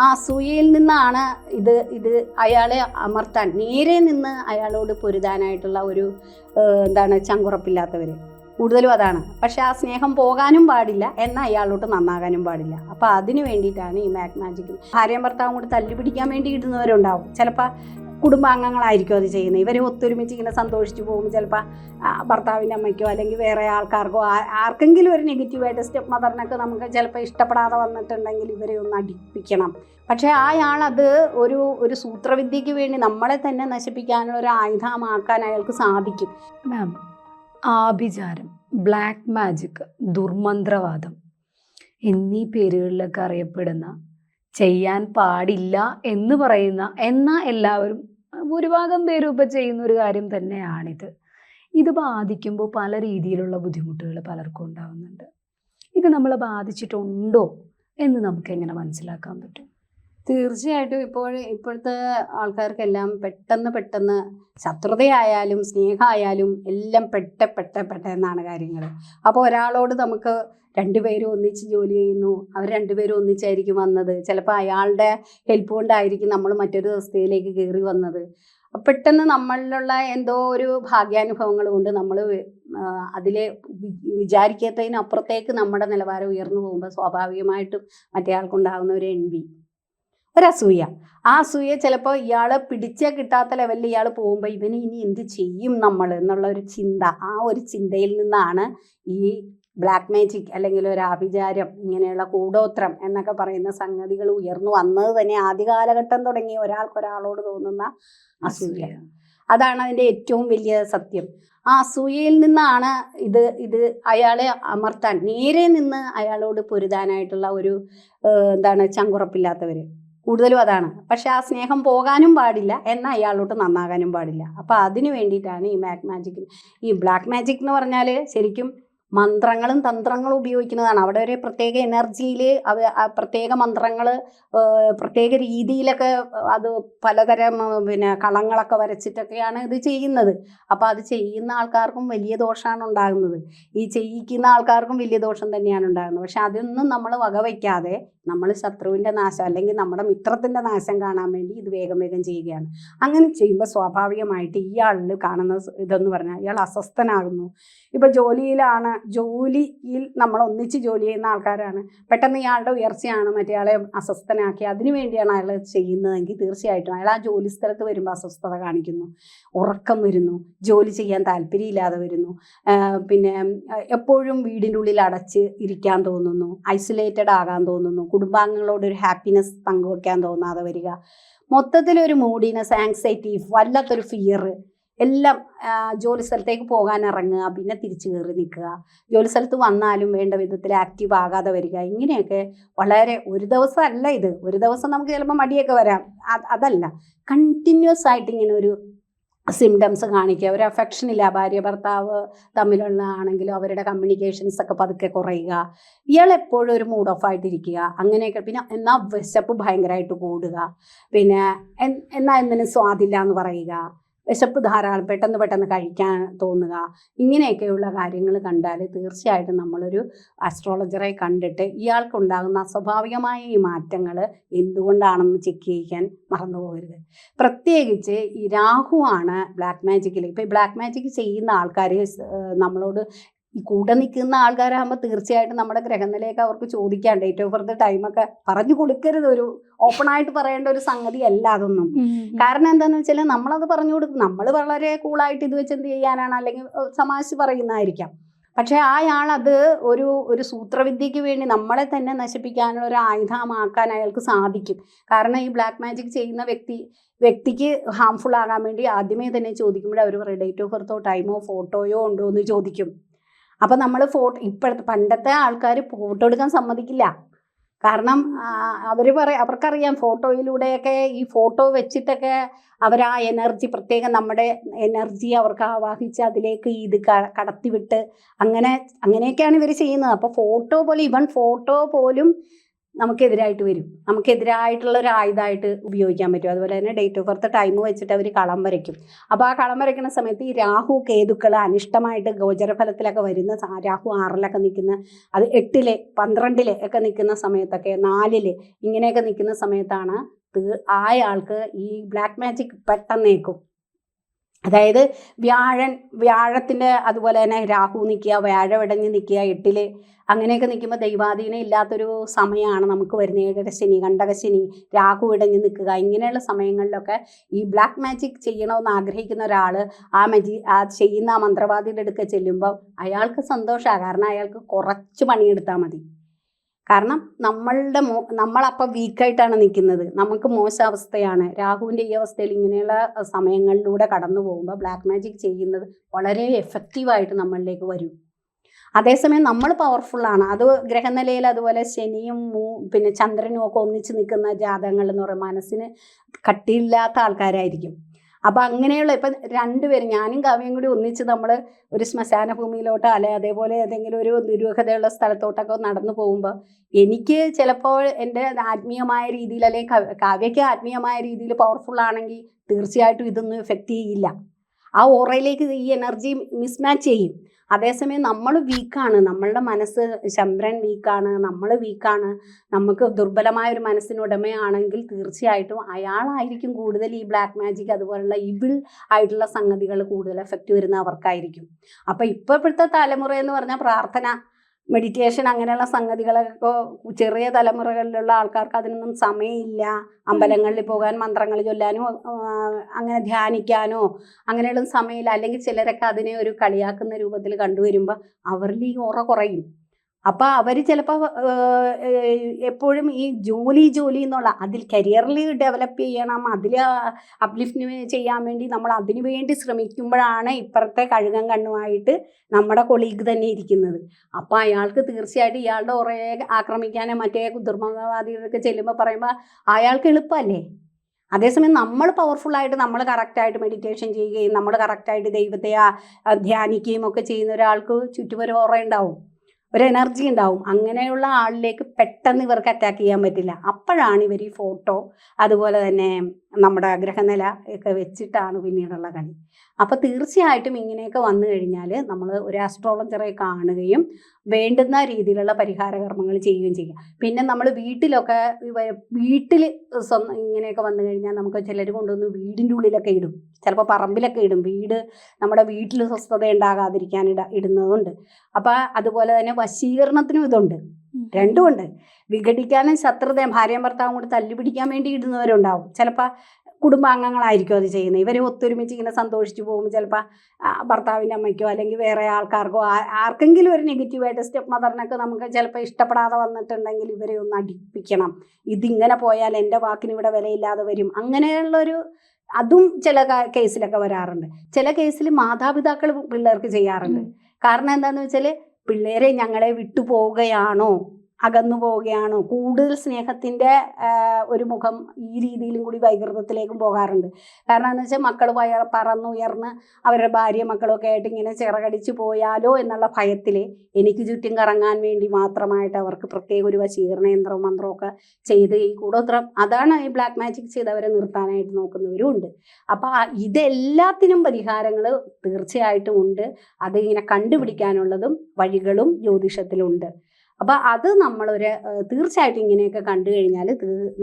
ആ അസൂയയിൽ നിന്നാണ് ഇത് ഇത് അയാളെ അമർത്താൻ നേരെ നിന്ന് അയാളോട് പൊരുതാനായിട്ടുള്ള ഒരു എന്താണ് ചങ്കുറപ്പില്ലാത്തവർ കൂടുതലും അതാണ്. പക്ഷെ ആ സ്നേഹം പോകാനും പാടില്ല എന്നാൽ അയാളോട്ട് നന്നാകാനും പാടില്ല. അപ്പോൾ അതിന് വേണ്ടിയിട്ടാണ് ഈ മാക് മാജിക്കിൽ ഭാര്യയും ഭർത്താവും കൂടി തല്ലി പിടിക്കാൻ വേണ്ടി ഇടുന്നവരുണ്ടാവും ചിലപ്പോൾ കുടുംബാംഗങ്ങളായിരിക്കും അത് ചെയ്യുന്നത്. ഇവരെ ഒത്തൊരുമിച്ച് ഇങ്ങനെ സന്തോഷിച്ച് പോകുമ്പോൾ ചിലപ്പോൾ ഭർത്താവിന്റെ അമ്മയ്ക്കോ അല്ലെങ്കിൽ വേറെ ആൾക്കാർക്കോ ആർക്കെങ്കിലും ഒരു നെഗറ്റീവായിട്ട് സ്റ്റെപ്പ് മദറിനൊക്കെ നമുക്ക് ചിലപ്പോൾ ഇഷ്ടപ്പെടാതെ വന്നിട്ടുണ്ടെങ്കിൽ ഇവരെ ഒന്ന് അടിപ്പിക്കണം. പക്ഷേ അയാളത് ഒരു ഒരു സൂത്രവിദ്യയ്ക്ക് വേണ്ടി നമ്മളെ തന്നെ നശിപ്പിക്കാനുള്ള ഒരു ആയുധമാക്കാൻ അയാൾക്ക് സാധിക്കും. മാം ആഭിചാരം ബ്ലാക്ക് മാജിക് ദുർമന്ത്രവാദം എന്നീ പേരുകളിലൊക്കെ അറിയപ്പെടുന്ന ചെയ്യാൻ പാടില്ല എന്ന് പറയുന്ന എന്നാൽ എല്ലാവരും ഭൂരിഭാഗം പേരും ഇപ്പം ചെയ്യുന്ന ഒരു കാര്യം തന്നെയാണിത്. ഇത് ബാധിക്കുമ്പോൾ പല രീതിയിലുള്ള ബുദ്ധിമുട്ടുകൾ പലർക്കും ഉണ്ടാകുന്നുണ്ട് ഇത് നമ്മളെ ബാധിച്ചിട്ടുണ്ടോ എന്ന് നമുക്ക് എങ്ങനെ മനസ്സിലാക്കാൻ പറ്റും? തീർച്ചയായിട്ടും ഇപ്പോൾ ഇപ്പോഴത്തെ ആൾക്കാർക്കെല്ലാം പെട്ടെന്ന് പെട്ടെന്ന് ശത്രുതയായാലും സ്നേഹമായാലും എല്ലാം പെട്ട പെട്ട പെട്ട എന്നാണ് കാര്യങ്ങൾ. അപ്പോൾ ഒരാളോട് നമുക്ക് രണ്ടുപേരും ഒന്നിച്ച് ജോലി ചെയ്യുന്നു അവർ രണ്ടുപേരും ഒന്നിച്ചായിരിക്കും വന്നത്. ചിലപ്പോൾ അയാളുടെ ഹെൽപ്പ് കൊണ്ടായിരിക്കും നമ്മൾ മറ്റൊരു അവസ്ഥയിലേക്ക് കയറി വന്നത്. പെട്ടെന്ന് നമ്മളിലുള്ള എന്തോ ഒരു ഭാഗ്യാനുഭവങ്ങൾ കൊണ്ട് നമ്മൾ അതിലെ വിചാരിക്കാത്തതിനപ്പുറത്തേക്ക് നമ്മുടെ നിലവാരം ഉയർന്നു പോകുമ്പോൾ സ്വാഭാവികമായിട്ടും മറ്റേ ആൾക്കുണ്ടാകുന്ന ഒരു എൻവി. ഒരസൂയ. ആ അസൂയ ചിലപ്പോൾ ഇയാൾ പിടിച്ചാൽ കിട്ടാത്ത ലെവലിൽ ഇയാൾ പോകുമ്പോൾ ഇവന് ഇനി എന്ത് ചെയ്യും നമ്മൾ എന്നുള്ള ഒരു ചിന്ത. ആ ഒരു ചിന്തയിൽ നിന്നാണ് ഈ ബ്ലാക്ക് മാജിക് അല്ലെങ്കിൽ ഒരു ആഭിചാരം ഇങ്ങനെയുള്ള കൂടോത്രം എന്നൊക്കെ പറയുന്ന സംഗതികൾ ഉയർന്നു വന്നത് തന്നെ ആദ്യ കാലഘട്ടം തുടങ്ങി ഒരാൾക്കൊരാളോട് തോന്നുന്ന അസൂയ. അതാണ് അതിന്റെ ഏറ്റവും വലിയ സത്യം. ആ അസൂയയിൽ നിന്നാണ് ഇത് ഇത് അയാളെ അമർത്താൻ നേരെ നിന്ന് അയാളോട് പൊരുതാനായിട്ടുള്ള ഒരു എന്താണ് ചങ്കുറപ്പില്ലാത്തവർ കൂടുതലും അതാണ്. പക്ഷെ ആ സ്നേഹം പോകാനും പാടില്ല എന്നാൽ അയാളോട്ട് നന്നാകാനും പാടില്ല. അപ്പോൾ അതിന് വേണ്ടിയിട്ടാണ് ഈ മാക് മാജിക് ഈ ബ്ലാക്ക് മാജിക് എന്ന് പറഞ്ഞാൽ ശരിക്കും മന്ത്രങ്ങളും തന്ത്രങ്ങളും ഉപയോഗിക്കുന്നതാണ്. അവിടെ ഒരു പ്രത്യേക എനർജിയിൽ അവ പ്രത്യേക മന്ത്രങ്ങൾ പ്രത്യേക രീതിയിലൊക്കെ അത് പലതരം പിന്നെ കളങ്ങളൊക്കെ വരച്ചിട്ടൊക്കെയാണ് ഇത് ചെയ്യുന്നത്. അപ്പോൾ അത് ചെയ്യുന്ന ആൾക്കാർക്കും വലിയ ദോഷമാണ് ഉണ്ടാകുന്നത്. ഈ ചെയ്യിക്കുന്ന ആൾക്കാർക്കും വലിയ ദോഷം തന്നെയാണ് ഉണ്ടാകുന്നത്. പക്ഷെ അതൊന്നും നമ്മൾ വകവയ്ക്കാതെ നമ്മൾ ശത്രുവിന്റെ നാശം അല്ലെങ്കിൽ നമ്മുടെ മിത്രത്തിന്റെ നാശം കാണാൻ വേണ്ടി ഇത് വേഗം വേഗം ചെയ്യുകയാണ്. അങ്ങനെ ചെയ്യുമ്പോൾ സ്വാഭാവികമായിട്ട് ഇയാളിൽ കാണുന്ന ഇതെന്ന് പറഞ്ഞാൽ ഇയാൾ അസ്വസ്ഥനാകുന്നു. ഇപ്പോൾ ജോലിയിലാണ് ജോലിയിൽ നമ്മൾ ഒന്നിച്ച് ജോലി ചെയ്യുന്ന ആൾക്കാരാണ്. പെട്ടെന്ന് ഇയാളുടെ ഉയർച്ചയാണ് മറ്റേയാളെ അസ്വസ്ഥനാക്കി. അതിനു വേണ്ടിയാണ് അയാൾ ചെയ്യുന്നതെങ്കിൽ തീർച്ചയായിട്ടും അയാൾ ആ ജോലി സ്ഥലത്ത് വരുമ്പോൾ അസ്വസ്ഥത കാണിക്കുന്നു. ഉറക്കം വരുന്നു. ജോലി ചെയ്യാൻ താല്പര്യമില്ലാതെ വരുന്നു. പിന്നെ എപ്പോഴും വീടിന്റെ ഉള്ളിൽ അടച്ച് ഇരിക്കാൻ തോന്നുന്നു. ഐസൊലേറ്റഡ് ആകാൻ തോന്നുന്നു. കുടുംബാംഗങ്ങളോട് ഒരു ഹാപ്പിനെസ് പങ്കുവെക്കാൻ തോന്നാതെ വരിക. മൊത്തത്തിലൊരു മൂഡിനെസ് ആങ്സൈറ്റി വല്ലാത്തൊരു ഫിയർ എല്ലാം ജോലി സ്ഥലത്തേക്ക് പോകാൻ ഇറങ്ങുക പിന്നെ തിരിച്ചു കയറി നിൽക്കുക. ജോലി സ്ഥലത്ത് വന്നാലും വേണ്ട വിധത്തിൽ ആക്റ്റീവ് ആകാതെ വരിക. ഇങ്ങനെയൊക്കെ വളരെ ഒരു ദിവസം അല്ല ഇത്. ഒരു ദിവസം നമുക്ക് ചിലപ്പോൾ മടിയൊക്കെ വരാം. അതല്ല. കണ്ടിന്യൂസ് ആയിട്ട് ഇങ്ങനെ ഒരു സിംറ്റംസ് കാണിക്കുക. ഒരു അഫെക്ഷൻ ഇല്ല. ഭാര്യ ഭർത്താവ് തമ്മിലുള്ള ആണെങ്കിലും അവരുടെ കമ്മ്യൂണിക്കേഷൻസ് ഒക്കെ പതുക്കെ കുറയുക. ഇയാൾ എപ്പോഴും ഒരു മൂഡ് ഓഫ് ആയിട്ടിരിക്കുക. അങ്ങനെയൊക്കെ പിന്നെ എന്നാൽ വിശപ്പ് ഭയങ്കരമായിട്ട് കൂടുക. പിന്നെ എന്നാ എന്തിനും സ്വാദില്ല എന്ന് പറയുക. വിശപ്പ് ധാരാളം പെട്ടെന്ന് പെട്ടെന്ന് കഴിക്കാൻ തോന്നുക ഇങ്ങനെയൊക്കെയുള്ള കാര്യങ്ങൾ കണ്ടാൽ തീർച്ചയായിട്ടും നമ്മളൊരു ആസ്ട്രോളജറെ കണ്ടിട്ട് ഇയാൾക്കുണ്ടാകുന്ന അസ്വാഭാവികമായ ഈ മാറ്റങ്ങൾ എന്തുകൊണ്ടാണെന്ന് ചെക്ക് ചെയ്യിക്കാൻ മറന്നു പോകരുത് പ്രത്യേകിച്ച് ഈ രാഹു ആണ് ബ്ലാക്ക് മാജിക്കിൽ ഇപ്പോൾ ഈ ബ്ലാക്ക് മാജിക് ചെയ്യുന്ന ആൾക്കാർ നമ്മളോട് ഈ കൂടെ നിൽക്കുന്ന ആൾക്കാരാകുമ്പോൾ തീർച്ചയായിട്ടും നമ്മുടെ ഗ്രഹനിലയൊക്കെ അവർക്ക് ചോദിക്കാൻ ഡേറ്റ് ഓഫ് ബർത്ത് ടൈമൊക്കെ പറഞ്ഞു കൊടുക്കരുത്. ഒരു ഓപ്പൺ ആയിട്ട് പറയേണ്ട ഒരു സംഗതി അല്ല അതൊന്നും കാരണം എന്താന്ന് വെച്ചാൽ നമ്മളത് പറഞ്ഞു കൊടുക്കും നമ്മൾ വളരെ കൂളായിട്ട് ഇത് വെച്ച് എന്ത് ചെയ്യാനാണ് അല്ലെങ്കിൽ സമാശി പറയുന്നതായിരിക്കാം. പക്ഷേ അയാൾ അത് ഒരു ഒരു സൂത്രവിദ്യയ്ക്ക് വേണ്ടി നമ്മളെ തന്നെ നശിപ്പിക്കാനുള്ള ഒരു ആയുധമാക്കാൻ അയാൾക്ക് സാധിക്കും. കാരണം ഈ ബ്ലാക്ക് മാജിക് ചെയ്യുന്ന വ്യക്തി വ്യക്തിക്ക് ഹാംഫുൾ ആകാൻ വേണ്ടി ആദ്യമേ തന്നെ ചോദിക്കുമ്പോൾ അവർ പറയും ഡേറ്റ് ഓഫ് ബർത്തോ ടൈമോ ഫോട്ടോയോ ഉണ്ടോ? എന്ന് ചോദിക്കും. അപ്പം നമ്മൾ ഫോട്ടോ ഇപ്പോഴത്തെ പണ്ടത്തെ ആൾക്കാർ ഫോട്ടോ എടുക്കാൻ സമ്മതിക്കില്ല. കാരണം അവർ പറ അവർക്കറിയാം ഫോട്ടോയിലൂടെയൊക്കെ ഈ ഫോട്ടോ വെച്ചിട്ടൊക്കെ അവർ ആ എനർജി പ്രത്യേകം നമ്മുടെ എനർജി അവർക്ക് ആവാഹിച്ച് അതിലേക്ക് ഇത് കടത്തിവിട്ട് അങ്ങനെ അങ്ങനെയൊക്കെയാണ് ഇവർ ചെയ്യുന്നത്. അപ്പോൾ ഫോട്ടോ പോലും ഇവൺ ഫോട്ടോ പോലും നമുക്കെതിരായിട്ട് വരും. നമുക്കെതിരായിട്ടുള്ള ഒരു ആയുധമായിട്ട് ഉപയോഗിക്കാൻ പറ്റും. അതുപോലെ തന്നെ ഡേറ്റ് ഓഫ് ബർത്ത് ടൈം വെച്ചിട്ട് അവർ കളം വരയ്ക്കും. അപ്പോൾ ആ കളം വരയ്ക്കുന്ന സമയത്ത് ഈ രാഹു കേതുക്കൾ അനിഷ്ടമായിട്ട് ഗോചരഫലത്തിലൊക്കെ വരുന്ന രാഹു ആറിലൊക്കെ നിൽക്കുന്ന അത് എട്ടിൽ പന്ത്രണ്ടിൽ ഒക്കെ നിൽക്കുന്ന സമയത്തൊക്കെ നാലിൽ ഇങ്ങനെയൊക്കെ നിൽക്കുന്ന സമയത്താണ് ആയ ആൾക്ക് ഈ ബ്ലാക്ക് മാജിക് പെട്ടെന്നേക്കും. അതായത് വ്യാഴൻ വ്യാഴത്തിന്റെ അതുപോലെ തന്നെ രാഹു നിൽക്കുക വ്യാഴവിടഞ്ഞ് നിൽക്കുക എട്ടിൽ അങ്ങനെയൊക്കെ നിൽക്കുമ്പോൾ ദൈവാധീനം ഇല്ലാത്തൊരു സമയമാണ് നമുക്ക് വരുന്നത്. ഏഴരശനി കണ്ടകശനി രാഹു ഇടഞ്ഞ് നിൽക്കുക. ഇങ്ങനെയുള്ള സമയങ്ങളിലൊക്കെ ഈ ബ്ലാക്ക് മാജിക് ചെയ്യണമെന്ന് ആഗ്രഹിക്കുന്ന ഒരാൾ ആ മജി ആ ചെയ്യുന്ന ആ മന്ത്രവാദിയുടെ അടുക്ക ചെല്ലുമ്പോൾ അയാൾക്ക് സന്തോഷമാണ്. കാരണം അയാൾക്ക് കുറച്ച് പണിയെടുത്താൽ മതി. കാരണം നമ്മളുടെ മോ നമ്മളപ്പോൾ വീക്കായിട്ടാണ് നിൽക്കുന്നത്. നമുക്ക് മോശം അവസ്ഥയാണ് രാഹുവിന്റെ ഈ അവസ്ഥയിൽ ഇങ്ങനെയുള്ള സമയങ്ങളിലൂടെ കടന്നു പോകുമ്പോൾ ബ്ലാക്ക് മാജിക് ചെയ്യുന്നത് വളരെ എഫക്റ്റീവായിട്ട് നമ്മളിലേക്ക് വരും. അതേസമയം നമ്മൾ പവർഫുള്ളാണ് അത് ഗ്രഹനിലയിൽ അതുപോലെ ശനിയും മൂ പിന്നെ ചന്ദ്രനും ഒക്കെ ഒന്നിച്ച് നിൽക്കുന്ന ജാതകങ്ങൾ എന്ന് പറയുമ്പോൾ മനസ്സിന് കട്ടിയില്ലാത്ത ആൾക്കാരായിരിക്കും. അപ്പം അങ്ങനെയുള്ള ഇപ്പം രണ്ടുപേരും ഞാനും കാവ്യം കൂടി ഒന്നിച്ച് നമ്മൾ ഒരു ശ്മശാന ഭൂമിയിലോട്ടോ അല്ലെ അതേപോലെ ഏതെങ്കിലും ഒരു ദുരൂഹതയുള്ള സ്ഥലത്തോട്ടൊക്കെ നടന്നു പോകുമ്പോൾ എനിക്ക് ചിലപ്പോൾ എന്റെ ആത്മീയമായ രീതിയിൽ അല്ലെങ്കിൽ കവ- കാവ്യയ്ക്ക് ആത്മീയമായ രീതിയിൽ പവർഫുൾ ആണെങ്കിൽ തീർച്ചയായിട്ടും ഇതൊന്നും എഫക്റ്റ് ചെയ്യില്ല. ആ ഓറയിലേക്ക് ഈ എനർജി മിസ്മാച്ച് ചെയ്യും. അതേസമയം നമ്മൾ വീക്കാണ് നമ്മളുടെ മനസ്സ് ചന്ദ്രൻ വീക്കാണ് നമ്മൾ വീക്കാണ് നമുക്ക് ദുർബലമായ ഒരു മനസ്സിനുടമയാണെങ്കിൽ തീർച്ചയായിട്ടും അയാളായിരിക്കും കൂടുതൽ ഈ ബ്ലാക്ക് മാജിക് അതുപോലുള്ള ഇവിൾ ആയിട്ടുള്ള സംഗതികൾ കൂടുതൽ എഫക്റ്റ് വരുന്ന അവർക്കായിരിക്കും. അപ്പോൾ ഇപ്പോഴത്തെ തലമുറ എന്ന് പറഞ്ഞാൽ പ്രാർത്ഥന മെഡിറ്റേഷൻ അങ്ങനെയുള്ള സംഗതികളൊക്കെ ചെറിയ തലമുറകളിലുള്ള ആൾക്കാർക്ക് അതിനൊന്നും സമയമില്ല. അമ്പലങ്ങളിൽ പോകാൻ മന്ത്രങ്ങൾ ചൊല്ലാനോ അങ്ങനെ ധ്യാനിക്കാനോ അങ്ങനെയുള്ള സമയമില്ല. അല്ലെങ്കിൽ ചിലരൊക്കെ അതിനെ ഒരു കളിയാക്കുന്ന രൂപത്തിൽ കണ്ടുവരുമ്പോൾ അവരിൽ ഈ ഓറ കുറയും. അപ്പോൾ അവർ ചിലപ്പോൾ എപ്പോഴും ഈ ജോലി ജോലി എന്നുള്ള അതിൽ കരിയറിൽ ഡെവലപ്പ് ചെയ്യണം അതിൽ അപ്ലിഫ്റ്റ് ചെയ്യാൻ വേണ്ടി നമ്മൾ അതിനു വേണ്ടി ശ്രമിക്കുമ്പോഴാണ് ഇപ്പുറത്തെ കഴുകം കണ്ണുമായിട്ട് നമ്മുടെ കൊളീഗ് തന്നെ ഇരിക്കുന്നത്. അപ്പോൾ അയാൾക്ക് തീർച്ചയായിട്ടും ഇയാളുടെ കുറേ ആക്രമിക്കാനോ മറ്റേ ദുർമതവാദികളൊക്കെ ചെല്ലുമ്പോൾ പറയുമ്പോൾ അയാൾക്ക് എളുപ്പമല്ലേ? അതേസമയം നമ്മൾ പവർഫുള്ളായിട്ട് നമ്മൾ കറക്റ്റായിട്ട് മെഡിറ്റേഷൻ ചെയ്യുകയും നമ്മൾ കറക്റ്റായിട്ട് ദൈവത്തെ ധ്യാനിക്കുകയും ഒക്കെ ചെയ്യുന്ന ഒരാൾക്ക് ചുറ്റുപരം ഓറ ഉണ്ടാവും. ഒരു എനർജി ഉണ്ടാവും. അങ്ങനെയുള്ള ആളിലേക്ക് പെട്ടെന്ന് ഇവർക്ക് അറ്റാക്ക് ചെയ്യാൻ പറ്റില്ല. അപ്പോഴാണ് ഇവർ ഈ ഫോട്ടോ അതുപോലെ തന്നെ നമ്മുടെ ഗ്രഹനില ഒക്കെ വെച്ചിട്ടാണ് പിന്നീടുള്ള കളി. അപ്പോൾ തീർച്ചയായിട്ടും ഇങ്ങനെയൊക്കെ വന്നു കഴിഞ്ഞാൽ നമ്മൾ ഒരു ആസ്ട്രോളജറെ കാണുകയും വേണ്ടുന്ന രീതിയിലുള്ള പരിഹാര കർമ്മങ്ങൾ ചെയ്യുകയും ചെയ്യുക പിന്നെ നമ്മൾ വീട്ടിലൊക്കെ വീട്ടിൽ സ്വന്തം ഇങ്ങനെയൊക്കെ വന്നു കഴിഞ്ഞാൽ നമുക്ക് ചിലർ കൊണ്ടുവന്ന് വീടിന്റെ ഉള്ളിലൊക്കെ ഇടും. ചിലപ്പോൾ പറമ്പിലൊക്കെ ഇടും. വീട് നമ്മുടെ വീട്ടിൽ സ്വസ്ഥത ഉണ്ടാകാതിരിക്കാൻ ഇട ഇടുന്നതുണ്ട്. അപ്പോൾ അതുപോലെ തന്നെ വശീകരണത്തിനും ഇതുണ്ട്. രണ്ടുമുണ്ട് വിഘടിക്കാനും ശത്രുതയും ഭാര്യയും ഭർത്താവും കൂടി തല്ലുപിടിക്കാൻ വേണ്ടി ഇടുന്നവരുണ്ടാവും. ചിലപ്പോൾ കുടുംബാംഗങ്ങളായിരിക്കും അത് ചെയ്യുന്നത്. ഇവർ ഒത്തൊരുമിച്ച് ഇങ്ങനെ സന്തോഷിച്ച് പോകുമ്പോൾ ചിലപ്പോൾ ഭർത്താവിന്റെ അമ്മയ്ക്കോ അല്ലെങ്കിൽ വേറെ ആൾക്കാർക്കോ ആർക്കെങ്കിലും ഒരു നെഗറ്റീവായിട്ട് സ്റ്റെപ്പ് മദറിനൊക്കെ നമുക്ക് ചിലപ്പോൾ ഇഷ്ടപ്പെടാതെ വന്നിട്ടുണ്ടെങ്കിൽ ഇവരെ ഒന്ന് അടിപ്പിക്കണം. ഇതിങ്ങനെ പോയാൽ എന്റെ വാക്കിന് ഇവിടെ വിലയില്ലാതെ വരും. അങ്ങനെയുള്ളൊരു അതും ചില കേസിലൊക്കെ വരാറുണ്ട്. ചില കേസിൽ മാതാപിതാക്കൾ പിള്ളേർക്ക് ചെയ്യാറുണ്ട്. കാരണം എന്താണെന്ന് വെച്ചാൽ പിള്ളേരെ ഞങ്ങളെ വിട്ടു പോവുകയാണോ? അകന്നു പോവുകയാണ്. കൂടുതൽ സ്നേഹത്തിന്റെ ഒരു മുഖം ഈ രീതിയിലും കൂടി വൈകൃതത്തിലേക്കും പോകാറുണ്ട്. കാരണം എന്ന് വെച്ചാൽ മക്കൾ വയർ പറന്നുയർന്ന് അവരുടെ ഭാര്യ മക്കളൊക്കെ ആയിട്ട് ഇങ്ങനെ ചിറകടിച്ച് പോയാലോ എന്നുള്ള ഭയത്തിൽ എനിക്ക് ചുറ്റും കറങ്ങാൻ വേണ്ടി മാത്രമായിട്ട് അവർക്ക് പ്രത്യേക ഒരു വശീകരണ യന്ത്രവും മന്ത്രമൊക്കെ ചെയ്ത് ഈ കൂടോത്രം അതാണ് ഈ ബ്ലാക്ക് മാജിക് ചെയ്തവരെ നിർത്താനായിട്ട് നോക്കുന്നവരും ഉണ്ട്. അപ്പോൾ ഇതെല്ലാത്തിനും പരിഹാരങ്ങൾ തീർച്ചയായിട്ടും ഉണ്ട്. അത് ഇങ്ങനെ കണ്ടുപിടിക്കാനുള്ളതും വഴികളും ജ്യോതിഷത്തിലുണ്ട്. അപ്പോൾ അത് നമ്മളൊരു തീർച്ചയായിട്ടും ഇങ്ങനെയൊക്കെ കണ്ടു കഴിഞ്ഞാൽ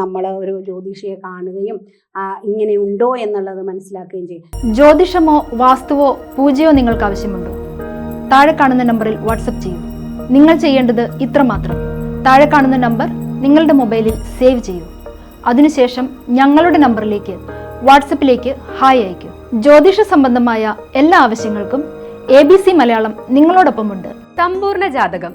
നമ്മൾ ഒരു ജ്യോതിഷിയെ കാണുകയും ഇങ്ങനെ ഉണ്ടോ എന്നുള്ളത് മനസ്സിലാക്കുകയും ചെയ്യും. ജ്യോതിഷമോ വാസ്തുവോ പൂജയോ നിങ്ങൾക്ക് ആവശ്യമുണ്ടോ? താഴെ കാണുന്ന നമ്പറിൽ വാട്സപ്പ് ചെയ്യൂ. നിങ്ങൾ ചെയ്യേണ്ടത് ഇത്ര മാത്രം. താഴെ കാണുന്ന നമ്പർ നിങ്ങളുടെ മൊബൈലിൽ സേവ് ചെയ്യൂ. അതിനുശേഷം ഞങ്ങളുടെ നമ്പറിലേക്ക് വാട്സപ്പിലേക്ക് ഹായ് അയക്കൂ ജ്യോതിഷ സംബന്ധമായ എല്ലാ ആവശ്യങ്ങൾക്കും എ ബി സി മലയാളം നിങ്ങളോടൊപ്പമുണ്ട്. സമ്പൂർണ ജാതകം.